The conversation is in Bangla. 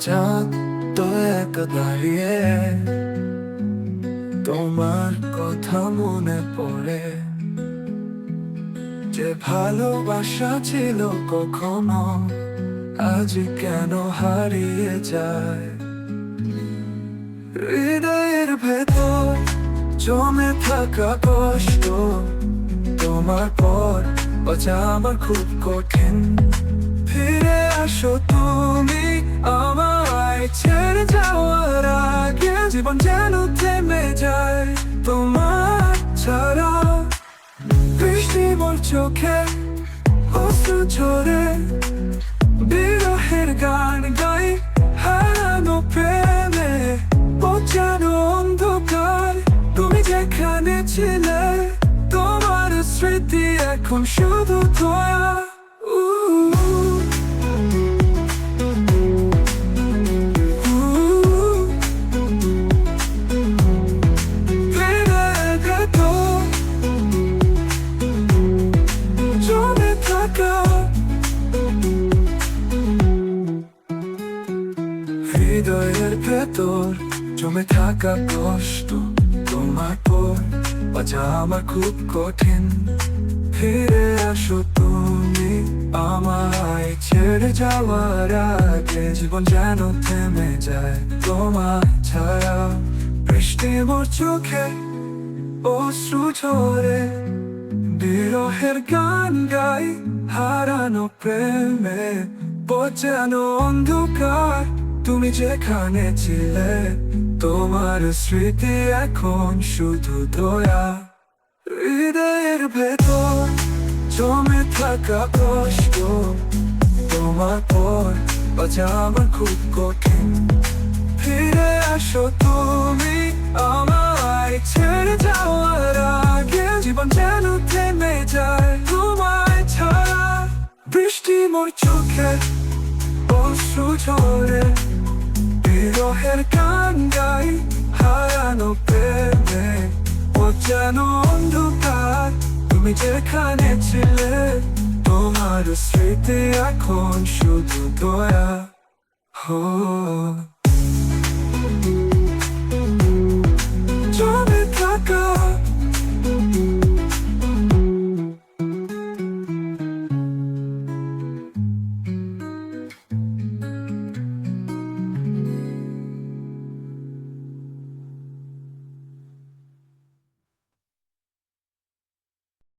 চাঁদ দাঁড়িয়ে তোমার কথা মনে পড়ে। যে ভালোবাসা ছিল কখনো, আজ কেন হারিয়ে যায়? হৃদয়ের ভেতর জমে থাকা কষ্ট, তোমার পর বাঁচা আমার খুব কঠিন। ফিরে আসো তুমি। 어마와이 체를 자워라게 집어제노 때매잘 도마처럼 글씨 멀촉해? 호수초래 밀어 해가는 거이 하나 높에네 못자로 온도갈 꿈이 제칸에 칠래. 또 마른 스트리트에 꿈 쉬어도 도야 ভেতর জমে থাকা কষ্ট তোমার পর বাঁচা আমার খুব কঠিন। ফিরে আসো তুমি আমায়, ছেড়ে যাওয়ার আগে জীবন যেন থেমে যায় তোমার ছায়া বৃষ্টি মোর চোখে, অশ্রু ঝরে, বিরহের গান গাই হারানো প্রেমে বোঝানো অন্ধকার। তুমি যেখানে ছিলে, তোমার স্মৃতি এখন শুধু দয়া। হৃদয়ের ভেতর জমে থাকা কষ্ট, তোমার পর বাঁচা আমার খুব কঠিন। ফিরে আসো তুমি আমায়, ছেড়ে যাওয়ার আগে। জীবন যেন থেমে যায় তোমায় ছাড়া। বৃষ্টি মোর চোখে অশ্রু ঝরে বিরহের গান গাই হারানো প্রেমে যেন অন্ধকার তুমি যেখানে ছিলে তোমার স্মৃতি এখন শুধু দয়া হো